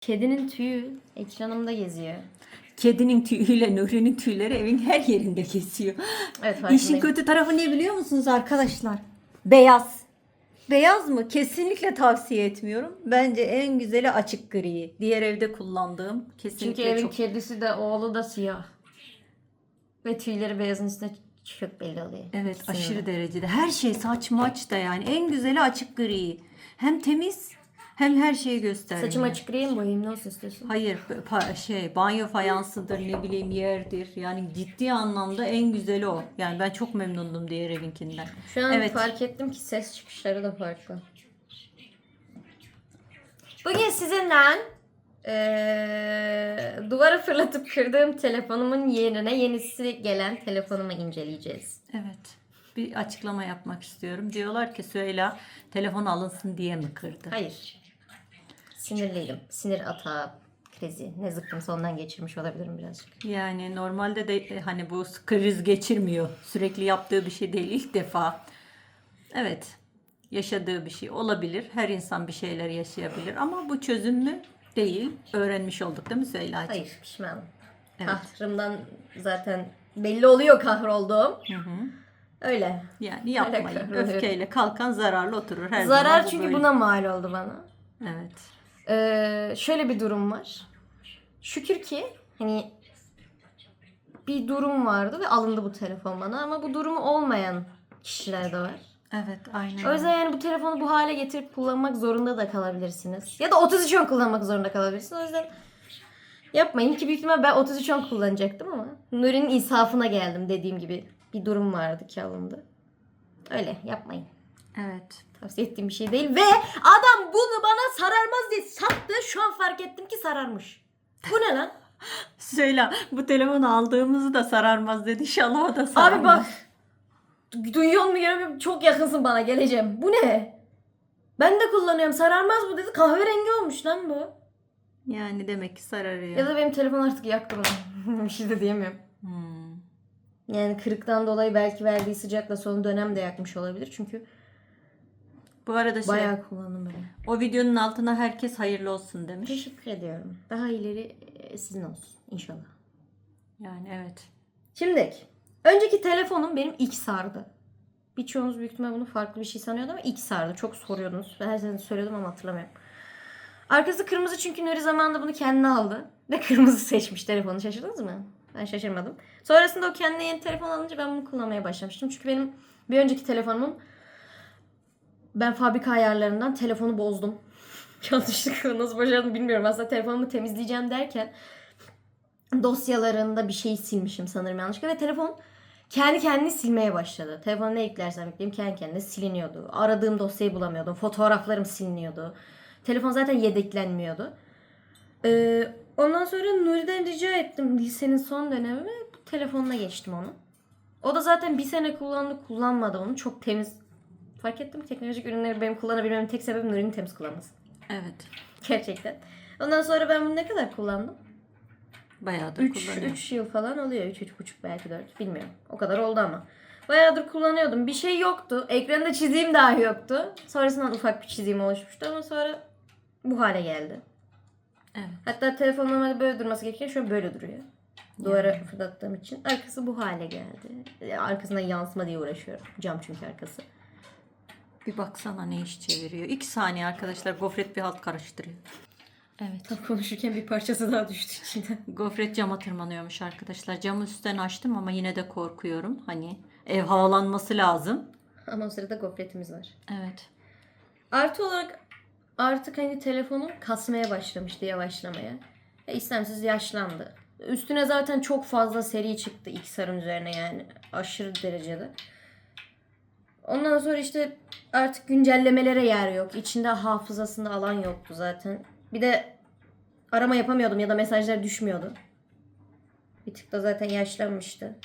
Kedinin tüyü ekranımda geziyor. Kedinin tüyüyle Nuri'nin tüyleri evin her yerinde kesiyor. Evet İşin kötü tarafı ne biliyor musunuz arkadaşlar? Beyaz. Beyaz mı? Kesinlikle tavsiye etmiyorum. Bence en güzeli açık gri. Diğer evde kullandığım kesinlikle Çünkü evin çok kedisi de oğlu da siyah. Ve tüyleri beyazın üstüne çok belli oluyor. Evet aşırı de. derecede. Her şey saç maç da yani. En güzeli açık gri. Hem temiz hem her şeyi gösteriyor. Saçım açık gri mi boyayayım olsun istiyorsun? Hayır pa- şey banyo fayansıdır ne bileyim yerdir. Yani ciddi anlamda en güzeli o. Yani ben çok memnundum diğer evinkinden. Şu an Evet. fark ettim ki ses çıkışları da farklı. Bugün sizinle eee duvara fırlatıp kırdığım telefonumun yerine yenisi gelen telefonumu inceleyeceğiz. Evet. Bir açıklama yapmak istiyorum. Diyorlar ki Süheyla telefon alınsın diye mi kırdı? Hayır. Sinirliydim. Sinir atağı krizi. Ne zıkkımsa ondan geçirmiş olabilirim birazcık. Yani normalde de e, hani bu kriz geçirmiyor. Sürekli yaptığı bir şey değil. ilk defa. Evet. Yaşadığı bir şey olabilir. Her insan bir şeyler yaşayabilir. Ama bu çözümlü değil. Öğrenmiş olduk değil mi Süheyla'cığım? Hayır pişmanım. Evet. Kahrımdan zaten belli oluyor kahrolduğum. Hı hı. Öyle. Yani yapmayın. Öfkeyle kalkan zararlı oturur. Her zaman Zarar çünkü böyle. buna mal oldu bana. Evet. Ee, şöyle bir durum var. Şükür ki hani bir durum vardı ve alındı bu telefon bana ama bu durumu olmayan kişiler de var. Evet aynen. O yüzden yani bu telefonu bu hale getirip kullanmak zorunda da kalabilirsiniz. Ya da 3310 kullanmak zorunda kalabilirsiniz. O yüzden yapmayın ki büyük ihtimal ben 3310 kullanacaktım ama Nuri'nin insafına geldim dediğim gibi bir durum vardı ki alındı. Öyle yapmayın. Evet. Tavsiye ettiğim bir şey değil. Ve adam bunu bana sararmaz diye sattı. Şu an fark ettim ki sararmış. Bu ne lan? Söyle bu telefonu aldığımızı da sararmaz dedi. İnşallah o da sararmaz. Abi bak. Duyuyor mu görmüyor mu? Çok yakınsın bana geleceğim. Bu ne? Ben de kullanıyorum. Sararmaz bu dedi. Kahverengi olmuş lan bu. Yani demek ki sararıyor. Ya da benim telefon artık yaktı bunu. bir şey de diyemiyorum. Hmm. Yani kırıktan dolayı belki verdiği sıcakla son dönem de yakmış olabilir. Çünkü Bu arada şey, bayağı kullandım böyle. o videonun altına herkes hayırlı olsun demiş. Teşekkür ediyorum. Daha ileri e, sizin olsun inşallah. Yani evet. Şimdi önceki telefonum benim ilk sardı. Birçoğunuz büyük ihtimal bunu farklı bir şey sanıyordu ama ilk sardı. Çok soruyordunuz. Ben her sene söylüyordum ama hatırlamıyorum. Arkası kırmızı çünkü Nuri zamanında bunu kendine aldı. Ve kırmızı seçmiş telefonu. Şaşırdınız mı? Ben şaşırmadım. Sonrasında o kendine yeni telefon alınca ben bunu kullanmaya başlamıştım. Çünkü benim bir önceki telefonumun ben fabrika ayarlarından telefonu bozdum. Yanlışlıkla nasıl başardım bilmiyorum. Aslında telefonumu temizleyeceğim derken dosyalarında bir şey silmişim sanırım yanlışlıkla ve telefon kendi kendini silmeye başladı. Telefona ne yüklersem yükleyeyim kendi kendine siliniyordu. Aradığım dosyayı bulamıyordum. Fotoğraflarım siliniyordu. Telefon zaten yedeklenmiyordu. Ee, ondan sonra Nuri'den rica ettim lisenin son dönemi telefonuna geçtim onu. O da zaten bir sene kullandı kullanmadı onu. Çok temiz. Fark ettim teknolojik ürünleri benim kullanabilmemin tek sebebi Nuri'nin temiz kullanması. Evet. Gerçekten. Ondan sonra ben bunu ne kadar kullandım? Bayağıdır 3 kullanıyorum. 3 yıl falan oluyor. 3 3,5 belki 4 bilmiyorum. O kadar oldu ama. Bayağıdır kullanıyordum. Bir şey yoktu. Ekranda çizeyim dahi yoktu. Sonrasından ufak bir çizeyim oluşmuştu ama sonra bu hale geldi. Evet. Hatta telefon normalde böyle durması gerekirken şu an böyle duruyor. Duvara fırlattığım için. Arkası bu hale geldi. Arkasından yansıma diye uğraşıyorum. Cam çünkü arkası. Bir baksana ne iş çeviriyor. İki saniye arkadaşlar gofret bir halt karıştırıyor. Evet. Tam konuşurken bir parçası daha düştü içinden. Gofret cama tırmanıyormuş arkadaşlar. Camı üstten açtım ama yine de korkuyorum. Hani ev havalanması lazım. Ama o sırada gofretimiz var. Evet. Artı olarak artık hani telefonu kasmaya başlamıştı yavaşlamaya. E, istemsiz yaşlandı. Üstüne zaten çok fazla seri çıktı Xr'ın üzerine yani aşırı derecede. Ondan sonra işte artık güncellemelere yer yok. İçinde hafızasında alan yoktu zaten. Bir de arama yapamıyordum ya da mesajlar düşmüyordu. Bir tık da zaten yaşlanmıştı.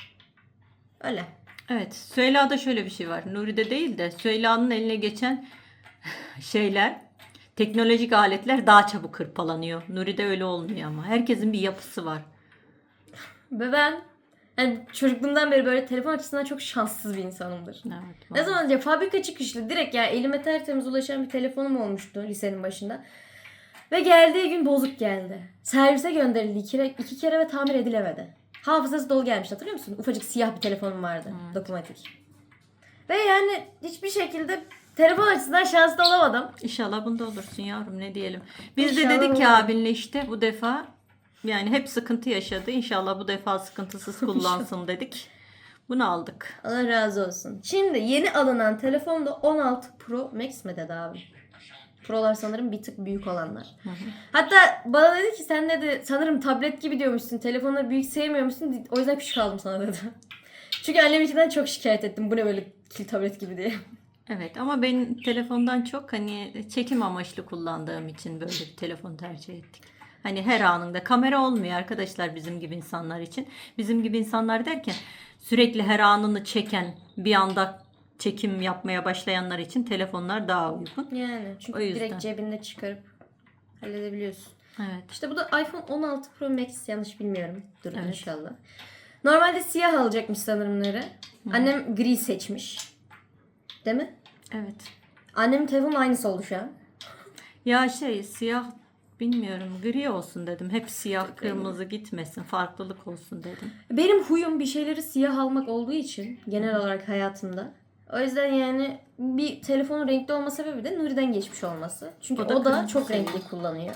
Öyle. Evet. Süheyla'da şöyle bir şey var. Nuri'de değil de Süheyla'nın eline geçen şeyler, teknolojik aletler daha çabuk hırpalanıyor. Nuri'de öyle olmuyor ama. Herkesin bir yapısı var. Ve ben yani çocukluğumdan beri böyle telefon açısından çok şanssız bir insanımdır. Evet. Ne zaman önce fabrika çıkışlı direkt ya elime tertemiz ulaşan bir telefonum olmuştu lisenin başında. Ve geldiği gün bozuk geldi. Servise gönderildi iki, kere- iki kere ve tamir edilemedi. Hafızası dolu gelmiş hatırlıyor musun? Ufacık siyah bir telefonum vardı. Dokunmatik. Ve yani hiçbir şekilde telefon açısından şanslı olamadım. İnşallah bunda olursun yavrum ne diyelim. Biz de İnşallah dedik ki abinle işte bu defa yani hep sıkıntı yaşadı. İnşallah bu defa sıkıntısız kullansın dedik. Bunu aldık. Allah razı olsun. Şimdi yeni alınan telefonda 16 Pro Max mi dedi abi? Prolar sanırım bir tık büyük olanlar. Hatta bana dedi ki sen dedi sanırım tablet gibi diyormuşsun. Telefonları büyük sevmiyormuşsun. O yüzden küçük aldım sana dedi. Çünkü anneminkinden çok şikayet ettim. Bu ne böyle kil tablet gibi diye. Evet ama ben telefondan çok hani çekim amaçlı kullandığım için böyle bir telefon tercih ettik. Hani her anında kamera olmuyor arkadaşlar bizim gibi insanlar için. Bizim gibi insanlar derken sürekli her anını çeken bir anda çekim yapmaya başlayanlar için telefonlar daha uygun. Yani çünkü O yüzden. direkt cebinde çıkarıp halledebiliyorsun. Evet. İşte bu da iPhone 16 Pro Max yanlış bilmiyorum. Dur inşallah. Normalde siyah alacakmış sanırım Nuri. Annem gri seçmiş. Değil mi? Evet. Annemin telefonu aynısı oldu şu an. Ya şey siyah bilmiyorum gri olsun dedim. Hep siyah kırmızı gitmesin farklılık olsun dedim. Benim huyum bir şeyleri siyah almak olduğu için genel olarak hayatımda. O yüzden yani bir telefonun renkli olma sebebi de Nuri'den geçmiş olması. Çünkü O o da da, kırmızı çok seviyor. renkli kullanıyor.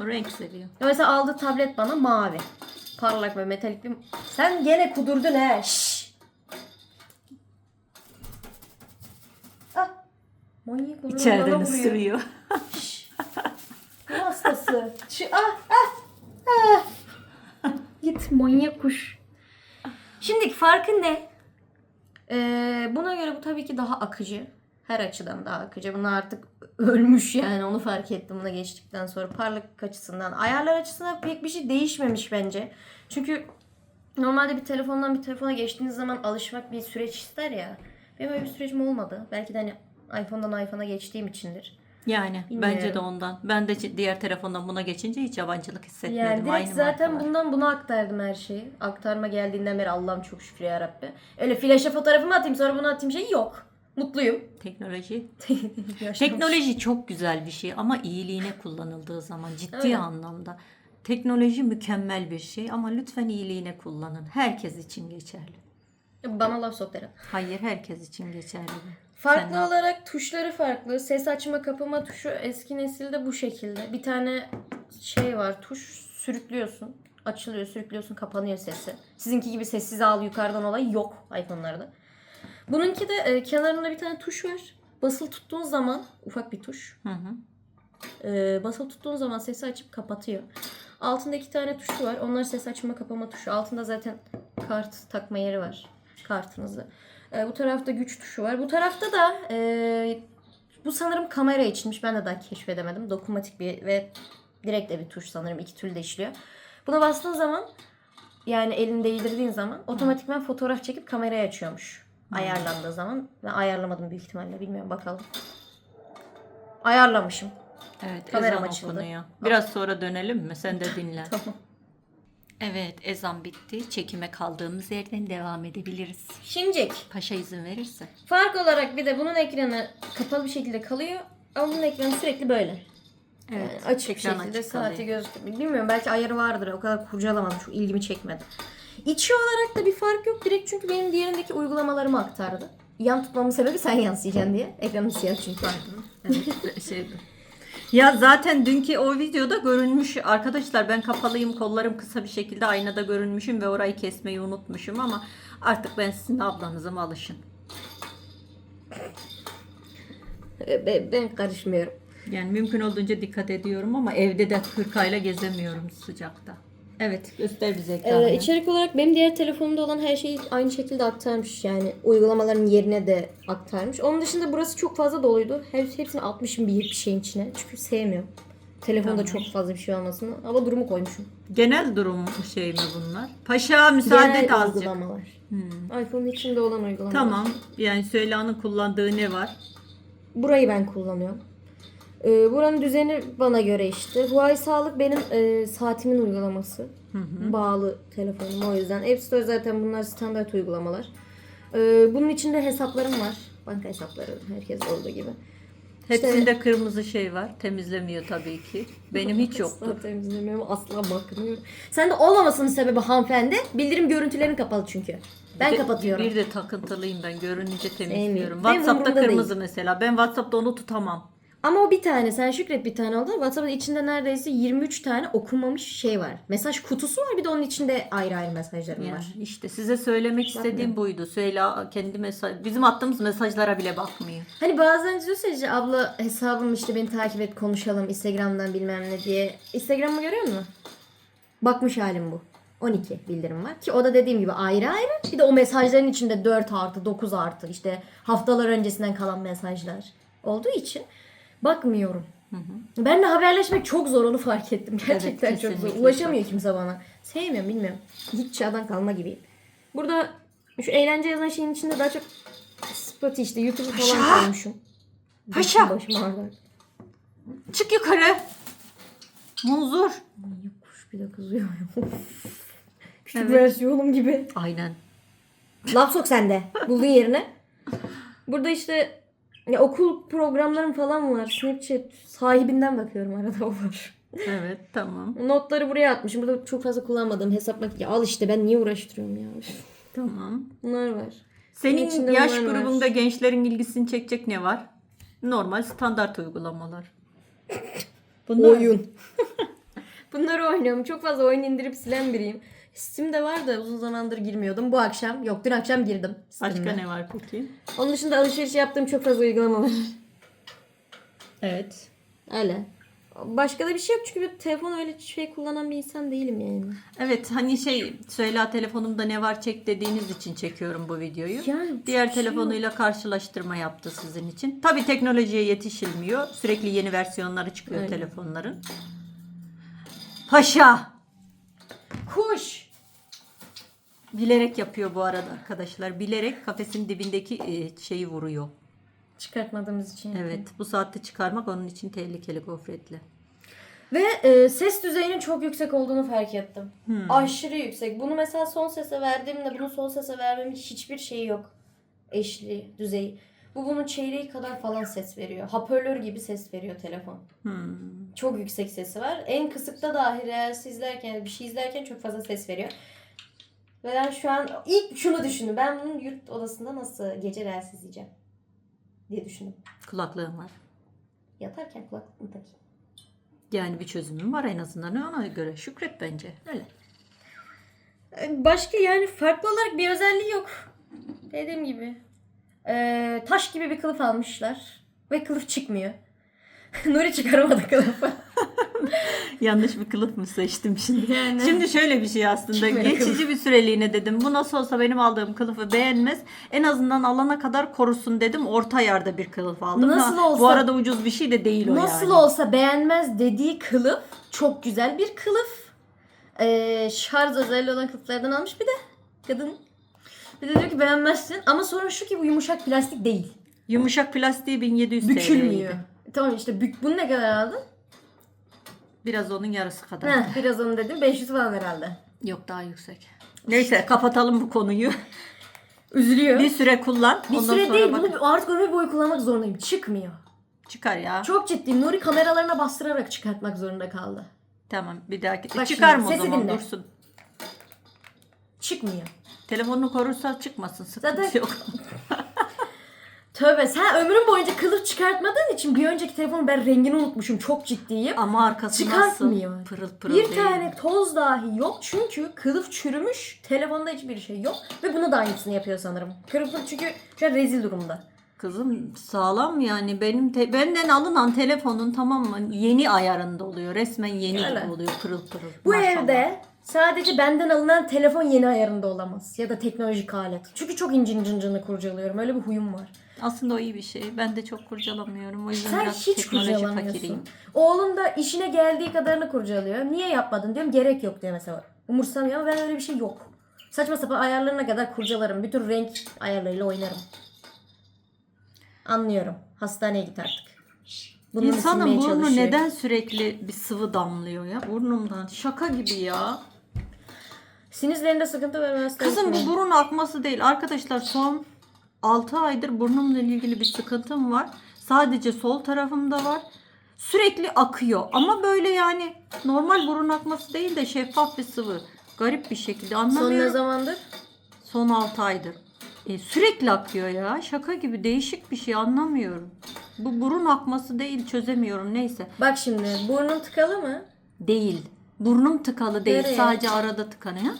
O renk seviyor. Mesela aldığı tablet bana mavi. Parlak ve metalik bir... Sen gene kudurdun he. Şşş. Ah. Manyak. İçeriden ısırıyor. Hastası? Şu, ah, ah, ah. Git manyak kuş. Şimdi farkı ne? Ee, buna göre bu tabii ki daha akıcı. Her açıdan daha akıcı. Bunlar artık ölmüş yani onu fark ettim buna geçtikten sonra. Parlak açısından. Ayarlar açısından pek bir şey değişmemiş bence. Çünkü normalde bir telefondan bir telefona geçtiğiniz zaman alışmak bir süreç ister ya. Benim öyle bir sürecim olmadı. Belki de hani iPhone'dan iPhone'a geçtiğim içindir. Yani Bilmiyorum. bence de ondan. Ben de diğer telefondan buna geçince hiç yabancılık hissetmedim. Yani direkt Aynı zaten markalar. bundan buna aktardım her şeyi. Aktarma geldiğinden beri Allah'ım çok şükür ya Rabbi. Öyle flaşa fotoğrafımı atayım sonra bunu atayım şey yok. Mutluyum. Teknoloji. Teknoloji çok güzel bir şey ama iyiliğine kullanıldığı zaman ciddi Öyle. anlamda. Teknoloji mükemmel bir şey ama lütfen iyiliğine kullanın. Herkes için geçerli. Bana laf sok derim. Hayır herkes için geçerli. Farklı Sen olarak tuşları farklı. Ses açma kapama tuşu eski nesilde bu şekilde. Bir tane şey var tuş sürüklüyorsun. Açılıyor sürüklüyorsun kapanıyor sesi. Sizinki gibi sessiz al yukarıdan olay yok iPhone'larda. Bununki de e, kenarında bir tane tuş var. Basılı tuttuğun zaman ufak bir tuş. Hı hı. Ee, basılı tuttuğun zaman sesi açıp kapatıyor. Altında iki tane tuşu var. Onlar ses açma kapama tuşu. Altında zaten kart takma yeri var. Kartınızı. Ee, bu tarafta güç tuşu var. Bu tarafta da e, bu sanırım kamera içinmiş. Ben de daha keşfedemedim. Dokunmatik bir ve direkt de bir tuş sanırım. iki türlü de işliyor. Buna bastığın zaman yani elini değdirdiğin zaman otomatikman fotoğraf çekip kamerayı açıyormuş. Ayarlandığı zaman. Ben ayarlamadım büyük ihtimalle. Bilmiyorum bakalım. Ayarlamışım. Evet Kameram ezan açıldı. okunuyor. Biraz sonra dönelim mi? Sen de dinlen. Tamam. Evet ezan bitti. Çekime kaldığımız yerden devam edebiliriz. Şimdicik. Paşa izin verirse. Fark olarak bir de bunun ekranı kapalı bir şekilde kalıyor. Ama bunun ekranı sürekli böyle. Evet. Yani açık bir ekran şekilde açık saati kalıyor. Bilmiyorum belki ayarı vardır. O kadar kurcalamadım. Çok ilgimi çekmedi. İçi olarak da bir fark yok. Direkt çünkü benim diğerindeki uygulamalarımı aktardı. Yan tutmamın sebebi sen yansıyacaksın diye. Ekranın siyah çünkü. Evet, şeydi. Ya zaten dünkü o videoda görünmüş arkadaşlar ben kapalıyım kollarım kısa bir şekilde aynada görünmüşüm ve orayı kesmeyi unutmuşum ama artık ben sizin ablanızım alışın. ben, ben karışmıyorum. Yani mümkün olduğunca dikkat ediyorum ama evde de hırkayla gezemiyorum sıcakta. Evet göster bize ekranı. Ee, içerik olarak benim diğer telefonumda olan her şeyi aynı şekilde aktarmış. Yani uygulamaların yerine de aktarmış. Onun dışında burası çok fazla doluydu. Hep, hepsini atmışım bir, bir şeyin içine. Çünkü sevmiyorum. Telefonda Tamam. çok fazla bir şey olmasını. Ama durumu koymuşum. Genel durum şey mi bunlar? Paşa müsaade Genel et azıcık. uygulamalar. iPhone'un içinde olan uygulamalar. Tamam. Yani Süheyla'nın kullandığı ne var? Burayı ben kullanıyorum. Ee, buranın düzeni bana göre işte. Huawei Sağlık benim e, saatimin uygulaması. Bağlı telefonum o yüzden. App Store zaten bunlar standart uygulamalar. Ee, bunun içinde hesaplarım var. Banka hesapları herkes olduğu gibi. Hepsinde kırmızı şey var. Temizlemiyor tabii ki. Benim hiç yoktu. Asla temizlemiyorum, asla bakmıyorum. Sen de olmamasının sebebi hanımefendi. Bildirim görüntülerin kapalı çünkü. Ben Bir de- kapatıyorum. Bir de takıntılıyım ben. Görününce temizliyorum. Sevmiyorum. WhatsApp'ta kırmızı mesela. Ben WhatsApp'ta onu tutamam. Ama o bir tane. Sen şükret bir tane oldu. WhatsApp'ın içinde neredeyse 23 tane okunmamış şey var. Mesaj kutusu var. Bir de onun içinde ayrı ayrı mesajlarım Yani var. işte size söylemek istediğim buydu. Söyle kendi mesaj bizim attığımız mesajlara bile bakmıyor. Hani bazen diyorsun işte abla hesabım işte beni takip et konuşalım Instagram'dan bilmem ne diye. Instagram'ı görüyor musun? Bakmış halim bu. 12 bildirim var ki o da dediğim gibi ayrı ayrı. Bir de o mesajların içinde 4 artı 9 artı işte haftalar öncesinden kalan mesajlar olduğu için bakmıyorum. Ben de haberleşmek çok zor onu fark ettim. Gerçekten çok zor. Ulaşamıyor kimse bana. Sevmiyorum bilmiyorum. Hiç çağdan kalma gibiyim. Burada şu eğlence yazan şeyin içinde daha çok Spotify işte YouTube'u falan koymuşum. Paşa! Başım ağrıdı. Çık yukarı. Munzur. Manyak kuş bir de kızıyor. Küçük Evet. versiyonum gibi. Aynen. Laf sok sen de. Bulduğun yerine. Burada işte ya okul programlarım falan var. Snapchat sahibinden bakıyorum arada o var. Evet tamam. Notları buraya atmışım. Burada çok fazla kullanmadığım hesap mak- Ya al işte ben niye uğraştırıyorum ya. Tamam. Bunlar var. Senin içinde yaş bunlar var. grubunda gençlerin ilgisini çekecek ne var? Normal standart uygulamalar. Bunlar Oyun. Bunları oynuyorum. Çok fazla oyun indirip silen biriyim. Steam'de var da uzun zamandır girmiyordum. Bu akşam, yok dün akşam girdim. Başka Steam'de. ne var peki? Onun dışında alışveriş yaptığım çok fazla uygulama var. Evet. Öyle. Başka da bir şey yok çünkü ben telefon öyle şey kullanan bir insan değilim yani. Evet hani şey söyle telefonumda ne var çek dediğiniz için çekiyorum bu videoyu. Yani Diğer şey telefonuyla karşılaştırma yaptı sizin için. Tabi teknolojiye yetişilmiyor. Sürekli yeni versiyonları çıkıyor Aynen. telefonların. Paşa. Kuş. Bilerek yapıyor bu arada arkadaşlar. Bilerek kafesin dibindeki e, şeyi vuruyor. Çıkartmadığımız için. Evet bu saatte çıkarmak onun için tehlikeli gofretli. Ve e, ses düzeyinin çok yüksek olduğunu fark ettim. Aşırı yüksek. Bunu mesela son sese verdiğimde bunu son sese vermemin hiçbir şeyi yok. Eşli düzeyi. Bu bunun çeyreği kadar falan ses veriyor. Hoparlör gibi ses veriyor telefon. Hmm. Çok yüksek sesi var. En kısıkta dahi Reels izlerken, bir şey izlerken çok fazla ses veriyor. Ve ben şu an ilk şunu düşündüm. Ben bunun yurt odasında nasıl gece Reels izleyeceğim diye düşündüm. Kulaklığım var. Yatarken kulaklık mı takayım? Yani bir çözümüm var en azından ona göre. Şükret bence. Öyle. Ee, Başka yani farklı olarak bir özelliği yok. Dediğim gibi. Ee, taş gibi bir kılıf almışlar. Ve kılıf çıkmıyor. Nuri çıkaramadı kılıfı. Yanlış bir kılıf mı seçtim şimdi? Yani. Şimdi şöyle bir şey aslında. Çıkmıyor Geçici bir süreliğine dedim. Bu nasıl olsa benim aldığım kılıfı beğenmez. En azından alana kadar korusun dedim. Orta yerde bir kılıf aldım. Nasıl Ha, olsa- Bu arada ucuz bir şey de değil o Nasıl yani. olsa beğenmez dediği kılıf çok güzel bir kılıf. Ee, şarj özelliği olan kılıflardan almış bir de kadın. Bir de diyor ki beğenmezsin ama sorun şu ki bu yumuşak plastik değil. Yumuşak plastiği 1700 Bükülmüyor. TL'ydi. Tamam işte bük, bunu ne kadar aldın? Biraz onun yarısı kadar. Heh, biraz onu dedim 500 falan herhalde. Yok daha yüksek. Neyse kapatalım bu konuyu. Üzülüyor. bir Bir, süre kullan. ondan süre sonra değil bak- bunu artık ömür boyu kullanmak zorundayım. Çıkmıyor. Çıkar ya. Çok ciddiyim. Nuri kameralarına bastırarak çıkartmak zorunda kaldı. Tamam bir dahaki. Bak Çıkar şimdi, mı o sesi zaman dinle. dursun. Çıkmıyor. Telefonunu korursa çıkmasın. Sıkıntı Zaten- yok. Tövbe sen ömrün boyunca kılıf çıkartmadığın için bir önceki telefonu ben rengini unutmuşum. Çok ciddiyim. Ama arkası Çıkartmıyor. nasıl pırıl pırıl Bir değil. tane toz dahi yok çünkü kılıf çürümüş. Telefonda hiçbir şey yok. Ve bunu da aynısını yapıyor sanırım. Kılıf çünkü şu an rezil durumda. Kızım sağlam yani benim te- benden alınan telefonun tamam mı yeni ayarında oluyor. Resmen yeni Öyle. gibi oluyor pırıl pırıl. Bu Maşallah. evde sadece benden alınan telefon yeni ayarında olamaz. Ya da teknolojik alet. Çünkü çok incin cincini kurcalıyorum. Öyle bir huyum var. Aslında o iyi bir şey. Ben de çok kurcalamıyorum. O yüzden Sen biraz hiç teknoloji kurcalamıyorsun. fakiriyim. Oğlum da işine geldiği kadarını kurcalıyor. Niye yapmadın diyorum. Gerek yok diyor mesela. Umursamıyor ama ben öyle bir şey yok. Saçma sapan ayarlarına kadar kurcalarım. Bütün renk ayarlarıyla oynarım. Anlıyorum. Hastaneye git artık. Bunu İnsanın burnu çalışıyor. neden sürekli bir sıvı damlıyor ya burnumdan? Şaka gibi ya. Sinizlerinde sıkıntı var. hasta Kızım bu burun akması değil. Arkadaşlar son 6 aydır burnumla ilgili bir sıkıntım var. Sadece sol tarafımda var. Sürekli akıyor ama böyle yani normal burun akması değil de şeffaf bir sıvı. Garip bir şekilde Son ne anlamıyorum. zamandır? Son 6 aydır. E, sürekli akıyor ya. Şaka gibi değişik bir şey anlamıyorum. Bu burun akması değil çözemiyorum neyse. Bak şimdi burnun tıkalı mı? Değil. Burnum tıkalı değil. Nereye? Sadece arada tıkanıyor.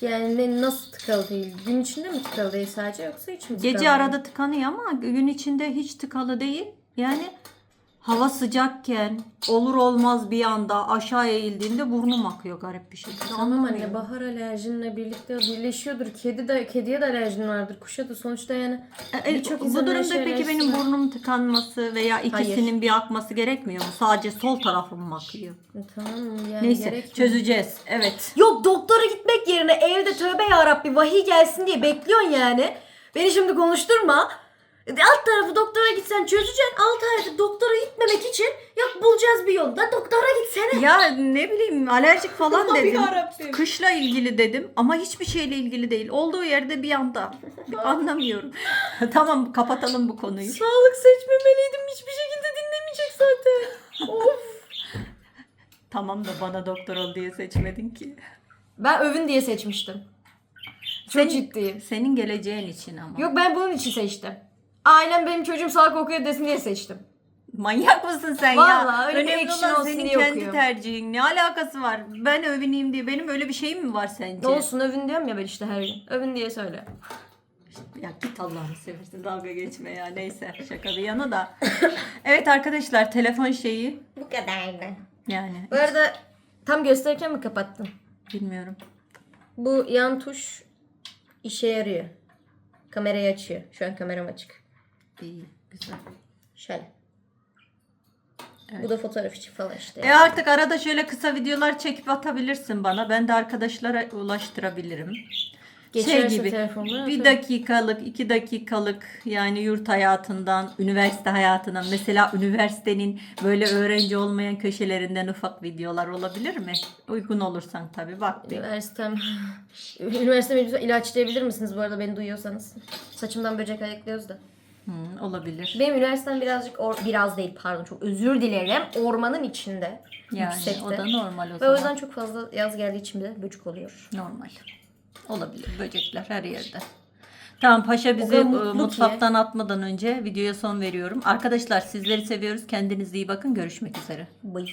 Yani nasıl tıkalı değil? Gün içinde mi tıkalı değil sadece yoksa hiç mi tıkalı Gece değil? arada tıkanıyor ama gün içinde hiç tıkalı değil. Yani hava sıcakken olur olmaz bir anda aşağı eğildiğinde burnum akıyor garip bir şekilde. Tamam anne bahar alerjinle birlikte birleşiyordur. Kedi de kediye de alerjin vardır. Kuşa da sonuçta yani E, birçok bu insanın durumda peki alerjisi benim burnum tıkanması veya ikisinin bir akması gerekmiyor mu? Sadece sol tarafım mı akıyor? E, Tamam yani Neyse gerekmiyor. çözeceğiz. Evet. Yok doktora gitmek yerine evde tövbe yarabbi vahiy gelsin diye bekliyorsun yani. Beni şimdi konuşturma. E, Alt tarafı doktora gitsen çözeceksin. Alt aydır doktora gitmemek için yok bulacağız bir yol. Da doktora gitsene. Ya ne bileyim alerjik falan Allah'ım dedim. yarabbim. Kışla ilgili dedim ama hiçbir şeyle ilgili değil. Olduğu yerde bir anda. Anlamıyorum. tamam kapatalım bu konuyu. Sağlık seçmemeliydim. Hiçbir şekilde dinlemeyecek zaten. of. Tamam da bana doktor ol diye seçmedin ki. Ben övün diye seçmiştim. Çok Senin- ciddiyim. Senin geleceğin için ama. Yok ben bunun için seçtim. Ailem benim çocuğum sağlık okuyor desin diye seçtim. Manyak mısın sen Vallahi ya? öyle bir Önemli action olan olsun senin diye kendi okuyorum. tercihin. Ne alakası var? Ben övüneyim diye. Benim öyle bir şeyim mi var sence? Olsun övün diyorum ya ben işte her gün. Övün diye söyle. Ya git Allah'ını seversin dalga geçme ya. Neyse şaka bir yana da. evet arkadaşlar telefon şeyi Bu kadardı. yani Bu arada tam gösterirken mi kapattın? bilmiyorum. Bu yan tuş işe yarıyor. Kamerayı açıyor. Şu an kameram açık. İyi güzel. Şöyle. Bu da fotoğraf için falan işte. E artık arada şöyle kısa videolar çekip atabilirsin bana. Ben de arkadaşlara ulaştırabilirim. Geçerse şey gibi bir dakikalık, iki dakikalık yani yurt hayatından, üniversite hayatından mesela üniversitenin böyle öğrenci olmayan köşelerinden ufak videolar olabilir mi? Uygun olursan tabii bak. Üniversitem. Üniversite mecbusu ilaçlayabilir misiniz bu arada beni duyuyorsanız? Saçımdan böcek ayıklıyoruz da. Hı, olabilir. Benim üniversitem birazcık or- biraz değil pardon çok özür dilerim. Ormanın içinde. Yani yüksekte. o da normal o Ve o yüzden çok fazla yaz geldiği için de böcek oluyor. Normal. Olabilir. Böcekler her yerde. Tamam Paşa bizi kadar e, mutlu ki. mutfaktan atmadan önce videoya son veriyorum. Arkadaşlar sizleri seviyoruz. Kendinize iyi bakın. Görüşmek üzere. Bıy.